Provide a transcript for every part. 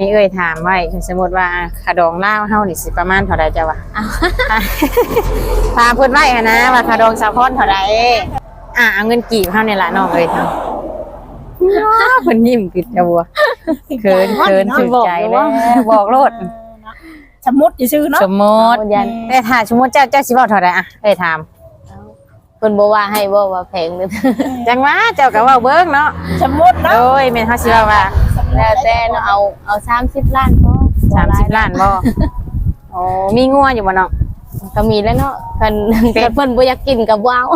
นี่เอ้ยถามไว้คือสมมติว่าขะดองลาวเฮานี่สิประมาณเท่าใดจ้ะวะถามเพิ่นไว้หั้นนะว่าขะดองสาวพรเท่าใดอะเอาเงินกีบเฮานี่ล่ะน้องเอ้ยเฮาว้าวเพิ่นยิ้มกิดจะบัวเขินเขินสุดใจแล้วบอกโลดสมมุติซื่อๆเนาะสมมติเอายันแต่ถ้าสมมติเจ้าเจ้าสิเว้าเท่าใดอะเอ้ยถามเพิ่นบ่ว่าให้บ่ว่าแพงหรือจังว่าเจ้าก็เว้าเบิ่งเนาะสมมุติเนาะโอ้ยแม่นเฮาสิว่าว่า แล้วแต่เนาะเอาเอา30ล้านพอ30ล้านบ่โอ้มีงัวอยู่บ่น้องก็มีแล้วเนาะคันเป็ดคันเพิ่นบ่อยากกินก็ว้าว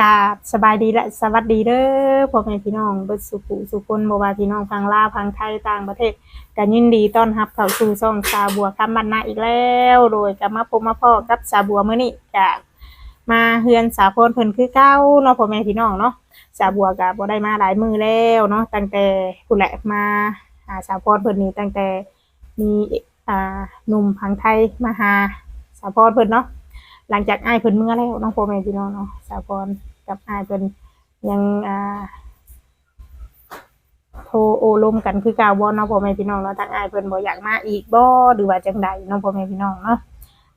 กาบสบายดีและสวัสดีเด้อพ่อแม่พี่น้องเบิดสุขุสุคนบ่ว่าพี่น้องพังลาวพังไทยต่างประเทศก็ยินดีต้อนรับเข้าสู่ช่องสาบัวคำบรรณาอีกแล้ว โดยก็มาพบมาพ่อกับสาบัวมื้อนี้ก็มาเฮือนสาพรเพิ่นคือเก่าเนาะพ่อแม่พี่น้องเนาะสาบัวก็บ่ได้มาหลายมื้อแล้วเนาะตั้งแต่ผู้แหละมาหาสาพรเพิ่นนี่ตั้งแต่มีอ่าหนุ่มพังไทยมาหาสาพรเพิ่นเนาะ หลังจากอ้ายเพิ่นเมื่อแล้วน้องพ่อแม่พี่น้องเนาะสาวพรกับอ้ายเพิ่นยังอ่าโทรโอลมกันคือเก่าบ่เน้องพ่อแม่พี่น้องเนาะทางอ้ายเพิ่นบ่อยากมาอีกบ่หรือว่าจังใดเน้องพ่อแม่พี่น้องเนาะ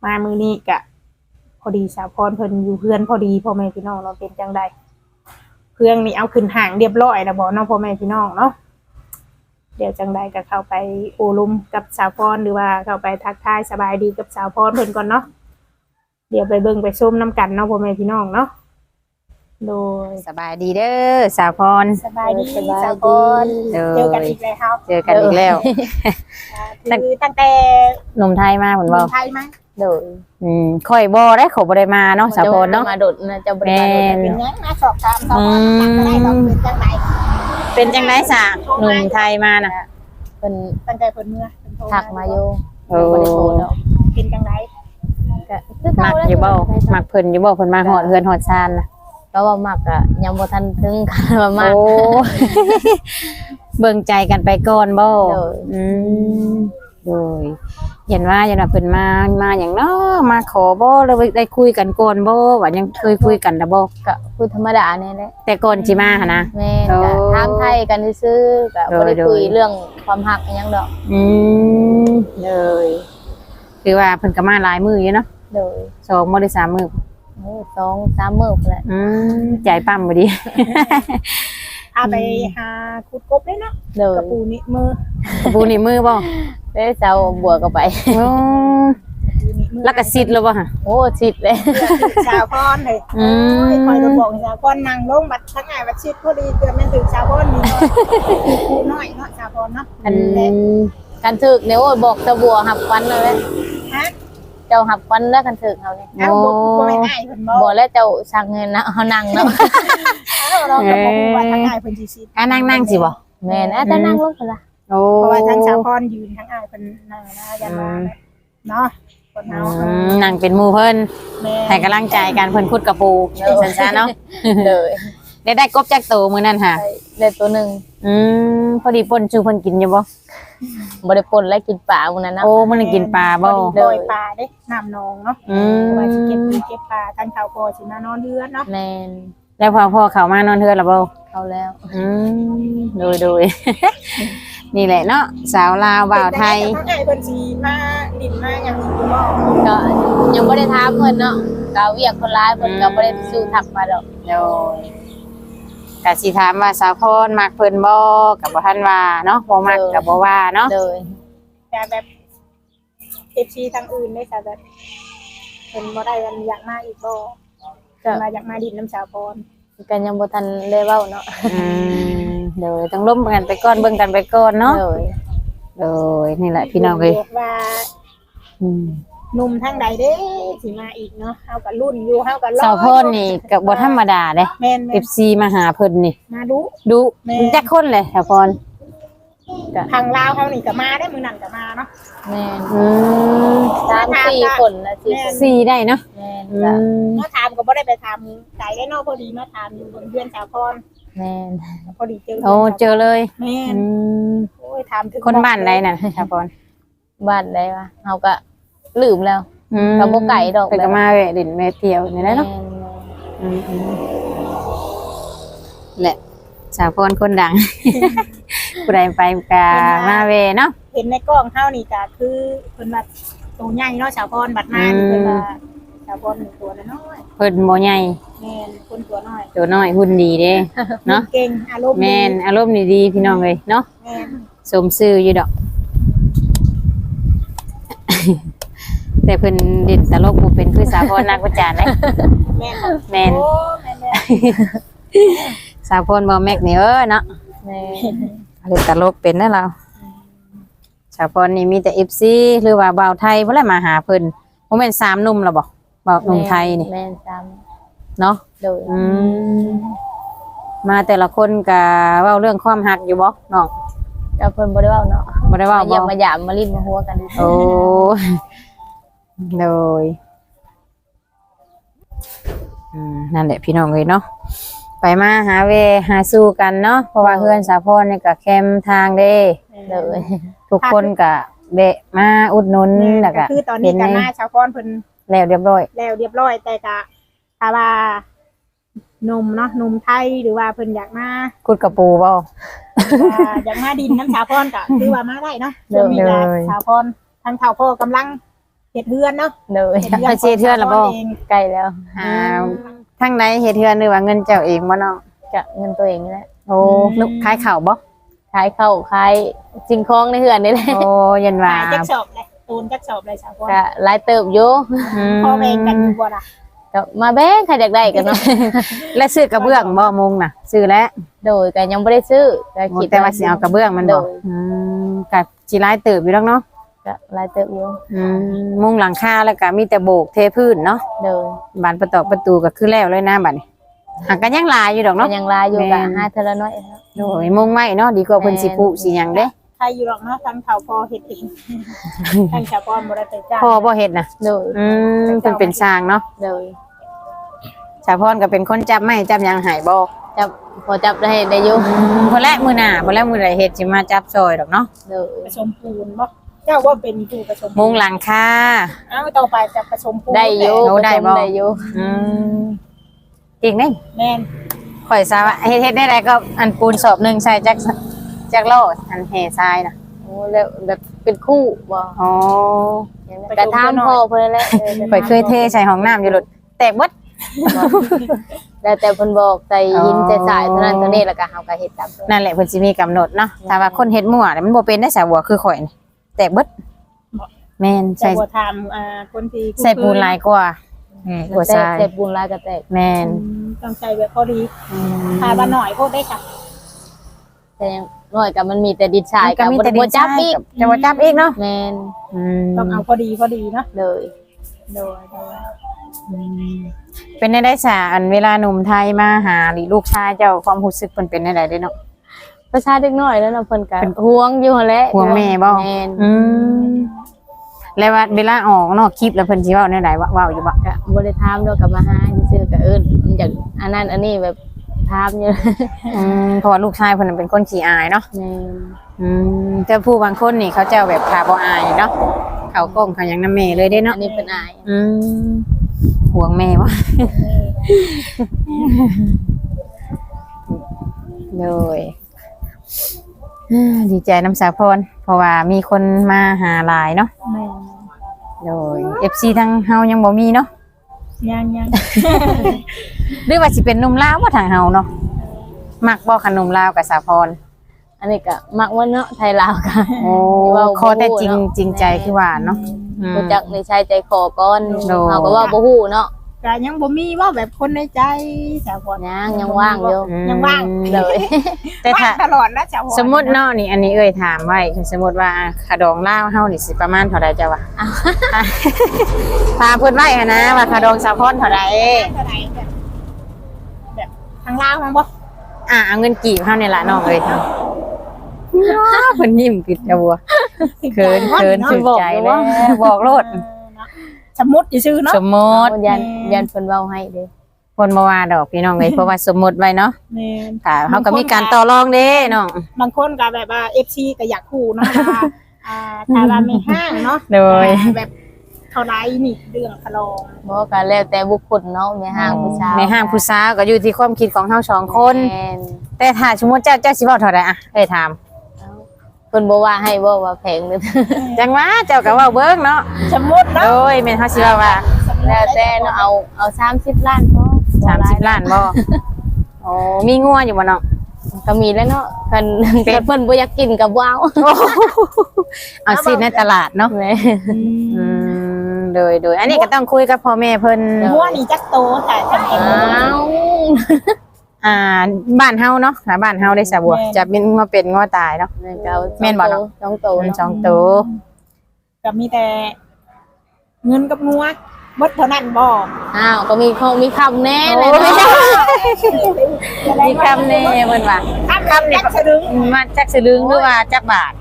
มามื้อนี้กะพอดีสาวพรเพิ่นอยู่เพื่อนพอดีพ่อแม่พี่น้องเนาะเป็นจังใดเครื่องนี้เอาขึ้นห่างเรียบร้อยแล้วบ่เน้องพ่อแม่พี่น้องเนาะเดี๋ยวจังใดก็เข้าไปโอลมกับสาวพรหรือว่าเข้าไปทักทายสบายดีกับสาวพรเพิ่นก่อนเนาะ เดี๋ยวไปเบิ่งไปส้มน้ำกันเนาะพ่อแม่พี่น้องเนาะโดยสบายดีเด้อสาวพร สบายดีสบายดี สาวพรเด้อเจอกันอีกแล้วครับเจอกันอีกแล้วคือตั้งแต่หนุ่มไทยมาเหมือนเมืบ่องไทยมั้งโดยอืมค่อยบ่ได้เขาบ่ได้มาเนาะสาวพรเนาะ มาโดดนะจะบ่ได้มาโดดแม่เป็นยังมาสอบถามสาวพรกันก็ได้ดอกเป็นจังไหนเป็นจังได๋ซะหนุ่มไทยมาน่ะเพิ่นตั้งแต่เพิ่นเมื่อเพิ่นโทรทักมาอยู่โอ้บ่ได้โทรเนาะเป็นจังไหน ก็คือมัเก่ากแล้วอยู่บ่มักเพิ่นอยู่บ่เพิ่นมาฮอดเฮือนฮอดซานน่ะก็ว่ามักอะยังบ่ทันถึงกันว่ามักโอ้ เบิ่งใจกันไปก่อนบ่โดยอืมโดยเห็นว่าอย่างว่าเพิ่นมามาหยังเนาะมาขอบ่หรือว่าได้คุยกันก่อนบ่ว่ายังเคยคุยกันดะบ่ก็คุยธรรมดาเนี่ยแหละแต่ก่อนสิมาหั่นนะ แม่นโอ้ก็ถามไทยกันซื่อๆก็บ่ได้โดยคุยโดยเรื่องความรักอิหยังดอก อืมเลย คือว่าเพิ่นก็มาหลายมืออยู่เนาะ โดยสองมื้อหรือสามมื้อโอ้สองสามมื้อพุ่นแหละอืมใจปั้มบ่ดีพาไปหาขุดกบเลยเนาะโดยกระปูนี่มือปูนี่มือบ่ได้เจ้าบัวก็ไปโอ้กระปูนี่มือแล้วก็ซิดแล้วบ่ฮะโอ้ชิดเลยสาวพรเลยอืมโอ้ยคอยจะบอกให้สาวพรนั่งลงบัดทั้งง่ายบัดชิดพอดีเกือบแม่นถึงสาวพรนี่เนาะคูน้อยเนาะสาวพรเนาะอันกันถึกเนี่ยโอ้ยบอกเจ้าบัวหับควันเลยฮะ เจ้าหับควันแล้วกันถึกเขาเนี่ยเอาบ่บ่ไม่ง่ายเพิ่นบ่บัวแล้วเจ้าสั่งเงินนะเขานั่งเนาะเอาเราก็บ่ฮู้ว่าทางอ้ายเพิ่นสิสิอะนั่งนั่งสิบ่แม่นะจะนั่งลงกันละโอ้เพราะว่าทางสาวพรยืนทางอ้ายเพิ่นนั่งนะยันว่าเนาะคนเฮาอืมนั่งเป็นหมู่เพิ่นแม่ให้กำลังใจกันเพิ่นขุดกระปูสันซะเนาะเลยได้ได้กบจากโตมื้อนั้นค่ะได้ตัวหนึ่ง อืมพอดีป่นชูเพิ่นกินอยู่บ่บริปนและกินปลาวันนั้นนะโอ้มื้อนี้กินปลาบ่พอดีปล่อยปลาเด้น้ำนองเนาะอืมว่าสิเก็บปูเก็บปลาทางเขาพอสิมานอนเรือนเนาะแมนแล้วพอพ่อเขามานอนเทือนแล้วบ่เขาแล้ว อืมโดยโดยนี่แหละเนาะสาวลาวบ่าวไทยทางอ้ายเพิ่นสิมาดินมาหยังอยู่บ่ก็ยังไม่ได้ถามเพิ่นเนาะก็เวียกคนร้ายเพิ่นก็ไม่ได้สู้ทักมาดอกโดย กะสิถามว่าสาวพรมักเพิ่นบ่กับบ่ทันว่าเนาะบ่มักกับบ่ว่าเนาะเลยแต่แบบ FC ทางอื่นได้ซะแบบเพิ่นบ่ได้อันอยากมาอีกบ่ก็มาอยากมาดินน้ำสาวพรกันยังบ่ทันได้เว้าเนาะอืมโดยต้องล้มกันไปก่อนเบิ่งกันไปก่อนเนาะเลยโดยนี่แหละพี่น้องเอ้ยว่าอืม หนุ่มทางใดเด้สิมาอีกเนาะเฮากับรุ่นอยู่เฮากับรอสาวพรนี่ก็บ่ธรรมดาเด้แม่นแม่น FC มาหาเพิ่นนี่มาดู ดูแม่ จักคนเลยสาวพรก็ทางลาวเขานี่ก็มาได้มือนั่นก็มาเนาะ แม่นอืมสามสี่คนนะสี่คนสี่ได้เนาะแม่นอืจ้ะมมาถามก็บ่ได้ไปถามไกลได้เนอกพอดีมาถามอยู่บนเรือนสาวพรแม่นพอดีเจอโอ้เจอเลยแม่นอืมโอ้ยถามถึงคนบ้านใดน่ะชาวพรบ้านได้ปะเฮาก็ ลืมแล้วอืมก็บ่ไกลดอกไปก็มาแวะดินแวะเที่ยวนี่แหละเนาะแม่นอืมอืมแหละสาวพรคนดังผู้ใดไปกามาเวเนาะ เห็นในกล้องเฮานี่ก็คือเพิ่นว่าตัวใหญ่เนาะสาวพรบัดมานี่เพิ่นว่าสาวพรนี่ตัวน้อยเพิ่นบ่ใหญ่ๆแม่นคนตัวน้อยตัวน้อยหุ่นดีเด้ เนาะ เก่งอารมณ์ดีแม่นอารมณ์ดีๆพี่น้องเอ้ยเนาะแม่นสมซื่ออยู่ดอก แต่เพิ่นเด่นตลกบ่เป็นคือสาวพรนักวิจารณ์เด้แม่นแม่นโอ้แม่นแม่นสาวพรบ่แม็กนี่เอ้ยเนาะแม่นเล่นตลกเป็นนะเราสาวพรนี่มีแต่ FC หรือว่าบ่าวไทยเพิ่นแหละมาหาเพิ่นบ่แม่นสามหนุ่มแล้วบ่บ่าวหนุ่มไทยนี่แม่นซ้เนาะำโดยอืมมาแต่ละคนก็เว้าเรื่องความรักอยู่บ่น้องก็เพิ่นบ่ได้เว้าเนาะบ่ได้เว้ามาเยี่บ่ยมมาหยามมาลิ้นมาหัวกันโอ้ โดยอืมนั่นแหละพี่น้องเลยเนาะไปมาหาเวหาสู้กันเนาะเพราะว่าเพื่อนสาพรนี่ก็แคมทางเด้โดยทุกคนก็เบะมาอุดหนุนแล้วก็ก็คือตอนนี้ก็มาสาวพรเพิ่นแล้วเรียบร้อย แล้วเรียบร้อยแต่ก็ถ้าว่าหนมเนาะหนมไทยหรือว่าเพิ่นอยากมากุดกระปูบ่อ่าอย่างมาดินน้ำสาวพรก็คือว่ามาได้เนาะช่วงนี้ก็เลยสาวพรทางเฒ่าพ่อกำลัง เฮ็ดเฮือนเนาะโดยเฮ็ดไปเชียร์เทือนแล้วบ่ของสาวพรเองใกล้แล้วอ่าทางไหนเฮ็ดเทือนหรือว่าเงินเจ้าเองบ่น้องจะเงินตัวเองนี่แหละโอ้ลูกขายข้าวบ่ขายข้าวขายสิ่งของในเฮือนนี่แหละโอ้ยันว่าขายจักสอบเลยตูนจักสอบเลยสาวพรก็หลายเติบอยู่มพ่อแม่กันอยู่บ่ล่ะก็มาแบ่งใครอยากได้กันเนาะและซื้อกระเบื้องบ่มุงน่ะ ซื้อแล้วโดยก็ยังบ่ได้ซื้อก็คิดแต่ว่าสิเอากระเบื้องมันบอกโดยอืมกับจีร้ายเติบอยู่แล้วเนาะ ก็หลายเติบอยู่อืมมุงหลังคาแล้วก็มีแต่โบกเทพื้นเนาะโดยบานประตอกประตูก็คือแล้วเลยนะบัดนี้หากกันยังหลายอยู่ดอกก็เนาะ ยังหลายอยู่แม่ก็นหาเทอละน้อยครับ โดยมุงไม้เนาะดีกว่าเพิ่นสิปุสิหยังเด้ใครอยู่หรอกเนาะทางเฒ่าพ่อเฮ็ดเองทางสาวพรบ่ได้ไปจ้างพ่อบ่เฮ็ดน่ะโดยอืมเพิ่นเป็นสร้างเนาะโดยชาวพรก็เป็นคนจับไม้จับหยังใหายบ่จับพอจับได้ได้อยู่อืมเพิ่นแลมื้อหน้าเพิ่นแลมื้อใดเฮ็ดสิมาจับซอยดอกเนาะโดยผสมปูนบ่ เจ้าว่าเป็นผู้ผสมปูนมุงหลังคาเอ้าต่อไปจะผสมปูนได้อยู่โอ้ได้บ่ ได้อยู่อืมจริงเด้แม่นข่อยทราบว่าเฮ็ดเฮ็ดได้ไรก็อันปูนสอบหนึ่งใส่จักจักโลอันเฮทรายนะโอ้แล้วแบบเป็นคู่บ่อ๋อกระทำพ่อเพิ่นแหละเออข่อยเคยเทใส่ห้องน้ำอยู่หลุดแตกเบิดแล้วแต่เพิ่นบอกใจยินใจสายเท่านั้นเท่านี้แล้วก็เฮาก็เฮ็ดตามเพิ่น นั่นแหละเพิ่นสิมีกำหนดเนาะถ้าว่าคนเฮ็ดมั่วเนี่ยมันบ่เป็นได้สาวบัวคือข่อยนี่ แตกเบิดแม่นใส่ใส่บัวทำอ่าคนที่ใส่ปูนหลายกว่าแม่นกว่าแต่ทรายแต่ปูนลายก็แตกแม่นอืมต้องใส่แบบพอดีอืมทาบ้านหน่อยพวกได้ค่ะแต่ยังน้อยก็มันมีแต่ดินทรายก็มีแต่ดินจับอีกจะบ่จับอีกเนาะแม่นอืมต้องเอาพอดีพอดีเนาะเลยโดยโดยเป็นได้ได้สาอันเวลาหนุ่มไทยมาหาหรือลูกชายเจ้าความรู้สึกเพิ่นเป็นได้ได้เนาะ ประชาเด็กน้อยแล้วเนาะเพิ่นก็เป็นห่วงอยู่หั่นแหละห่วงแม่บ่แม่นอืมแล้วว่าเวลาออกนอกคลิปแล้วเพิ่นสิเว้าแนวใดว่าเว้าอยู่บ่ก็บ่ได้ถามดอกก็มาหาซื่อๆก็เอิ้นอยากอันนั้นอันนี้แบบถามอยู่อืมเพราะว่าลูกชายเพิ่นนะเป็นคนขี้อายเนาะแม่นอืมแต่ผู้บางคนนี่เขาเจ้าแบบขาบ่อายเนาะเขากล้องเขาหยังนำแม่เลยเด้อัเนาะนนี้เพิ่นอายอืมห่วงแม่วะเลยอ่า ดีใจน้ำสาพรเพราะว่ามีคนมาหาหลายเนาะแม่โดย FC ทั้งเฮายังบ่มีเนาะยังยังหรือว่าสิเป็นหนุ่มลาวบ่ทางเฮาเนาะมักบ่ขนมลาวกับสาพรอันนี้ก็มักว่าเนาะไทยลาวก็โอ้เว้าบ่ขอแต่จริงฮู้เนาะจริงใจคือว่าเนาะอืมรู้จักในชายใจคอก่อนโดเฮาก็ว่าบ่ฮู้เนาะ ก็ยังบ่มีว่าแบบคนในใจสาวพรยังยังว่างอยู่อืมยังว่างเลย แต่ถ้าว่างตลอดนะสาวพรสมมุติเนาะนี่อันนี้เอ่ยถามไว้คือสมมุติว่าขะดองลาวเฮานี่สิประมาณเท่าใดจ้ะวะพาเพิ่นไว้หั้นนะว่าขะดองสาพรเท่าใดเท่าไหร่แบบแบบทางลาวมั้งบ่อะเอาเงินกีบเฮานี่ล่ะน้องเอ้ยเพิ่นยิ้มผิดจ้ะบัวเขินเขินเนาะสุดใจแล้วบอกโลดเออเนาะ สมมุติซื่อๆเนาะ สมมติเอายันยันเพิ่นเว้าให้เด้อคนบ่ว่าดอกพี่น้องเอ้ยเพราะว่าสมมติไว้เนาะแม่น ค่ะเฮาก็มีการต่อรองเด้น้อง บางคนก็แบบว่า FC ก็อยากคู่เนาะว่าอ่าถ้าว่าไม่ห้างเนาะโดย อ่าแบบเท่าไรนี่เรื่องคลอง บ่ก็แล้วแต่บุคคลเนาะแม่ห้างผู้สาวในห้างผู้สาวก็อยู่ที่ความคิดของเฮาสองคน แม่นแต่ถ้าสมมุติเจ้าเจ้าสิเว้าเท่าใดอะเอ้ยถาม เพิ่นบ่ว่าให้บ่ว่าแพงเด้อจังว่าเจ้าก็เว้าเบิ่งเนาะสมมุติโดเนาะยแม่นเฮาสิว่าว่าแล้วแต่เนาะเอาเอา30ล้านพอ30ล้านบ่โอ้มีงัวอยู่บ่น้องก็มีแล้วเนาะคันเป็ดคันเพิ่นบ่อยากกินก็บ่เอาเอาสิในตลาดเนาะแม่อืมโดยโดยอันนี้ก็ต้องคุยกับพ่อแม่เพิ่นหัวนี่จักโตแต่จังเห็นอ้าว อ่าบ้านเฮาเนาะถ้าบ้านเฮาได้สะบัว แม่น จะเป็นงัวเป็ดงัวตายเนาะ แม่นก็เอาแม่นบ่เนาะ สองโตมันเนาะสองตัวก็มีแต่ เงินกับงัวหมดเท่านั้นบ่อ้าวก็มีข้อมีคำแน่เลยโอ้ยเนาะมีคำแน่เพิ่นว่า คำคำจักสะดึงมาจักสะดึงหรือว่าจักบาทเอา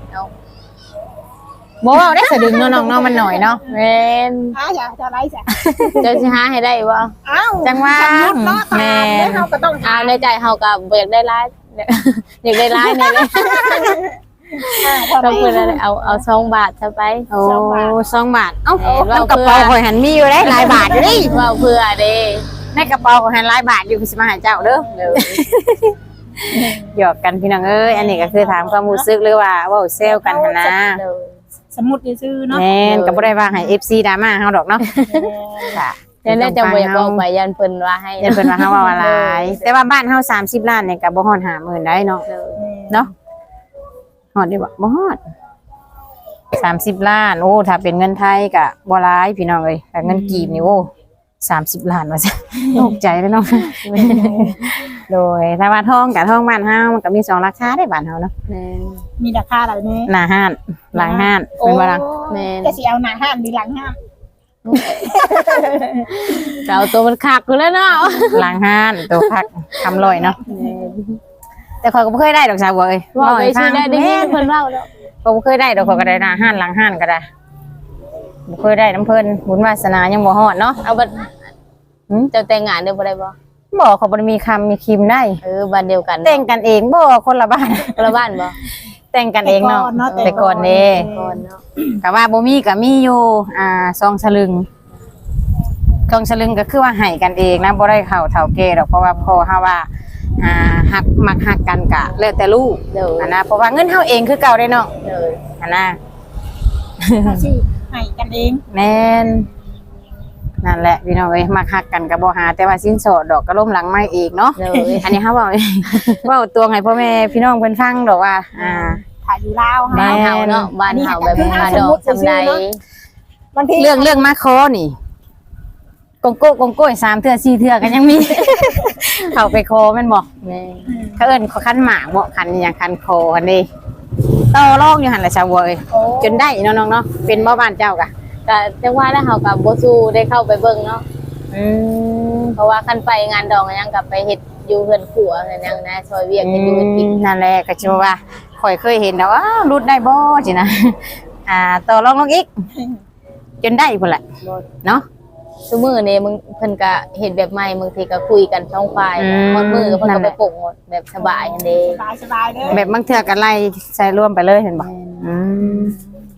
บ่เว้าได้สะดึงเนาะน้องเนาะมันหน่อยเนาะแม่นอ้าจ้ะจะไรจ้ะเจะสิหาให้ได้บ่อ้าวจังว่าสมมุติเนาะตามแม่แล้วเฮาก็ต้องอ้าวในใจเฮาก็บ่อยากได้หลายอยากได้หลายแน่เลยอ่าเท่าไหต้ร่องเพิ่นอะไรเอาเอาสองบาทซะไปโอ้สองบาทสองบาทเอ้าแม่นว่าน้ำกระเป๋าข่อยหันมีอยู่ได้หลายบาทอยู่ดิว่าเพื่อเด้ในกระเป๋าข่อยหันหลายบาทอยู่คือสิมาหาเจ้าเด้อเด้อหยอกกันพี่น้องเอ้ยอันนี้ก็คือถามความรู้สึกหรือว่าเว่าเซลกันหั้นนะเด้อ สมมุติซื่อๆเนาะแม่นก็บ่ได้ว่าให้ FC ดราม่าเฮาดอกเนาะค่ะแล้วน่าจะบ่อยากบอกไปยันเพิ่นว่าให้อย่าเพิ่นว่าเฮาว่าอะไรแต่ว่าบ้านเฮา30 ล้านเนี่ยก็บ่ฮอด50,000ได้เนาะเด้อเนาะฮอดได้บ่บ่ฮอด30ล้าน โอ้ถ้าเป็นเงินไทยก็บ่หลายพี่น้องเอ้ยแต่เงินกีบนี่โอ้30ล้านว่าซะตกใจเลยเนาะ โดยถ้าว่าทองกับทองบ้านเฮามันก็มีสองราคาได้บ้านเฮาเนาะแม่นมีราคาอะไรนี่หน้าห้านหลังห้านโอ้เป็นบ่ล่ะแม่นจะสิเอาหน้าห้ามหรือหลังห้ามก็เอาตัวมันคักอยู่แล้วเนาะหลังห้านตัวพักคำลอยเนาะแม่นแต่ข่อยก็บ่เคยได้ดอกสาวบัวเอ้ยว่าไปให้ซื้อได้ได้ยิแม่นเพิ่นเว้าแล้วก็บ่เคยได้ดอกข่อยก็ได้หน้าห้านหลังห้านก็ได้บ่เคยได้น้ำเพิ่นบุญวาสนายังบ่ฮอดเนาะเอาบัดหืมเจ้าแต่งงานได้บ่ได้บ่ บ่เขาบ่ได้มีคำมีคิมได้ เออบ้านเดียวกันแต่งกันเองบ่คนละบ้าน คนละบ้านบ่แต่งกันเองเนาะแต่แต่ก่ก่ออนนเนาะเด้ก่อนเนาะก็ว่าบ่มีก็มีอยู่อ่าซองสลึงซองสลึงก็คือว่าให้กันเองนะบ่ได้เข้าเฒ่าแก่ดอกเพราะว่าพ่อเฮาว่าอ่าฮักมักฮักกันกะแล้วแต่ลูกเด้ออันนะเพราะว่าเงินเฮาเองคือเก่าได้เนาะเด้ออันนะเขาสิให้กันเองแม่น นั่นแหละพี่น้องเอ้ยมักฮักกันก็บ่หาแต่ว่าสินสอดดอกก็ล่มหลังไม่อีกเนาะเด้ออันนี้เฮาเว้า เว้าตัวให้พ่อแม่พี่น้องเพิ่นฟังดอกว่า อ่า ถ่ายอยู่ลาวแม่หาบ้านเฮาเนาะบ้านเฮาแบบมาดอกสำไรบางทีเรื่องเรื่องมาคอนี่กงโก้กงโก้สามเทื่อสี่เทื่อกันยังมี เข้าไปคอแม่นบ่แม่เขาเอิ้นเขาคันหมากบ่คันอหย่างคันคอคันนี้ต่อรองอยู่หั่นแหละชาวบัวเอ้ยโอ้จนได้เนาะน้องเนาะเป็นบ่บ้านเจ้ากะ ก็จังว่าแล้วเฮาก็บ่สู้ได้เข้าไปเบิ่งเนาะอืมเพราะว่าคันไปงานดองก็ยังกลับไปเฮ็ดอยู่เฮือนขัวเฮือนหยังนะซอยเวียกเฮ็ดอยู่เฮ็ดกินนั่นแหละก็ชื่อว่าข่อยเคยเห็นแต่ว่ารุดได้บ่จินะ อ่าต่อรองลงอีก จนได้พุ่นแหละบ่เนาะ ซุมื้อนี้มึงเพิ่นก็เฮ็ดแบบใหม่บางทีก็คุยกันสองฝ่ายอืมฮอดมือเพิ่นนั่ก็นแหไปละปลุกหมดแบบสบายอันเด้สบายสบายๆเด้อแบบบางเทื่อก็ไล่ใส่รวมไปเลยเห็นบ่อืม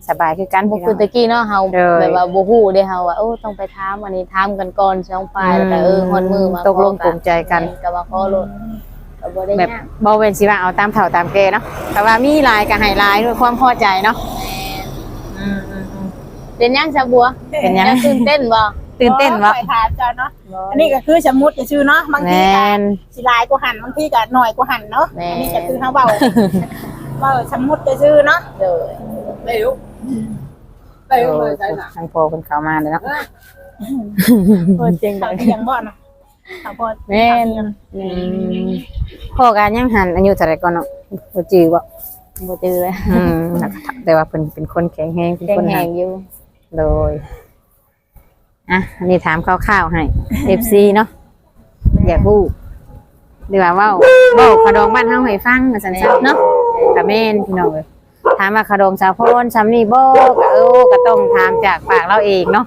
สบายคือกันบ่พี่น้คือองตะกี้เนาะเฮาเด้อแบบว่าบ่ฮู้เด้เฮาว่าโอ้ต้องไปถามอันนี้ถามกันก่อนสองฝ่ายแล้วก็เออฮอดมือมาตกลงปลงใจกันก็ว่าขอลดก็บ่ได้แบบยากบ่เว้นสิว่าเอาตามเฒ่าตามแก่เนาะแต่ว่ามีหลายก็ให้หลายด้วยความพอใจเนาะอืมอืมอืมเป็นหยังซะบัวเป็นหยังจะตื่นเต้นบ่ตื่นเต้นวะคอยถามเจ้าเนาะ อันนี้ก็คือสมมุติจะชื่อเนาะ บางแมทีก็นสิหลายกว่าหันบางทีก็หน่อยกว่าหันเนาะ อันนี้ก็คือเฮาเว้าเว้าสมมุติจะชื่อเนาะเด้ อเออทางโพคนเขามาเลยเนาะโอ้เจ๋งเขาจังเที่ยงบ่เนาะเขาบ่แม่นอืมพ่อการยังหันอายุเท่าไหร่ก่อนเนาะบ่จือบ่บ่จือเลยอืมแต่ว่าเป็นเป็นคนแข็งแรงเป็นแข็คงนแหหังนอยู่โดยอะอันนี้ถามคร่าวๆให้ FC เนาะอยากรู้หรือว่าเว้าเว้าขะดองบ้านเฮาให้ฟังว่าซั่นๆเนาะแม่กะแม่นพี่น้องเอ้ย ถามว่าขดงสาวพรซำนี่บ่ก็เออก็ต้องถามจากปากเราเองเนาะ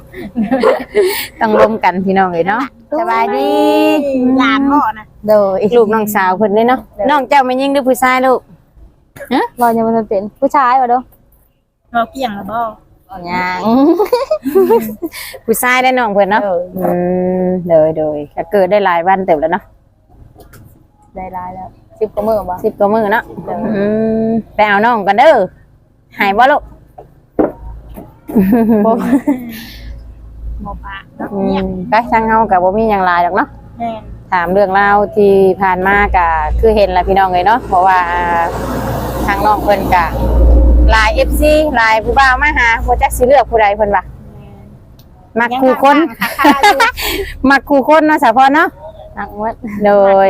ต้องรวมกันพี่น้องเอ้ยเนาะสบายดีหลานบ่นะโดยลูกน้องสาวเพิ่นเด้เนาะน้องเจ้าแม่นยิงหรือผู้ชายลูกบอลยังมันเป็นผู้ชายว่ะเด้อเราเกี่ยงแล้วบ่ยังผู้ชายได้น้องเพิ่นเนาะเอออืมเดยเดยก็เกิดได้หลายวันเติบแล้วเนาะได้รายแล้ว สิบกว่ามือบ่สิบกว่ามื้อเนาะเด้ออืมไปเอาน้องกันเด้อหายบ่ลูกบ่บ่ปะเนาะอืเนี่ยมไปทางเฮาก็บ่มีหยังหลายดอกเนาะแม่นถามเรื่องราวที่ผ่านมาก็คือเห็นแล้วพี่น้องเลยเนาะเพราะว่าทางน้องเพิ่นก็หลาย FC หลายผู้บ่าวมาหาบ่จักสิเลือกผู้ใดเพิ่นว่ามักคู่คน มักคู่คนเนาะสาวพรเนาะ นักวัดโดย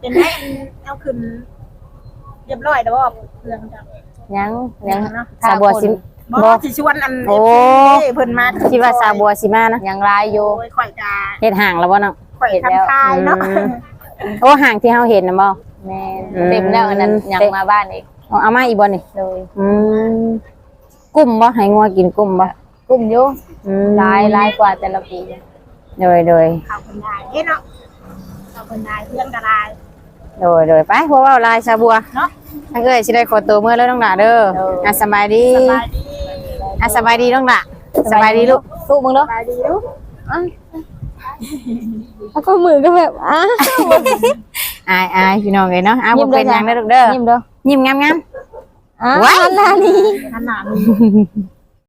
เป็นไงเอาขึ้นเรียบร้อยแล้วบ่เรื่องจังยังยังเนาะสาวบัวสิบ่สิชวนอันโอ้เเพิ่นมาคิดว่าสาวบัวสิมานะยังลายอยู่โอ้ยข่อยจะเฮ็ดห่างแล้วบ่เนาะข่อยทำทายเนาะอืมโอ้ห่างที่เฮาเห็นน่ะบ่แม่อืมเต็มแล้วอันนั้นยังมาบ้านอีกเอาเอามาอีกบ่นี่โดยอืมกุ้มบ่ให้งัวกินกุ้มบ่กลุ่มอยู่อืมลายลายกว่าแต่ละปี โดยโดยเอาคนได้เฮ็ดเนาะเอาคนได้เรื่องกระไดโดยโดยไปเพราะว่าลายสาวบัวเนาะทั้งเอ้ยสิได้ขอตัวเมื่อแล้วน้องดาเด้ออะสบายดีสบายดีอะสบายดีน้องดาสบายดีลูกสู้มึงเด้อสบายดีลูกแล้วก็มือก็แบบอ้าอายอายพี่น้องเอ้ยเนาะอ้าวยิ้บ่มเป็นหด้ยัวงเด้อลูกเด้อยิ้มเด้อยิ้มงามอ้าว้ายลานี่ขนาดนี้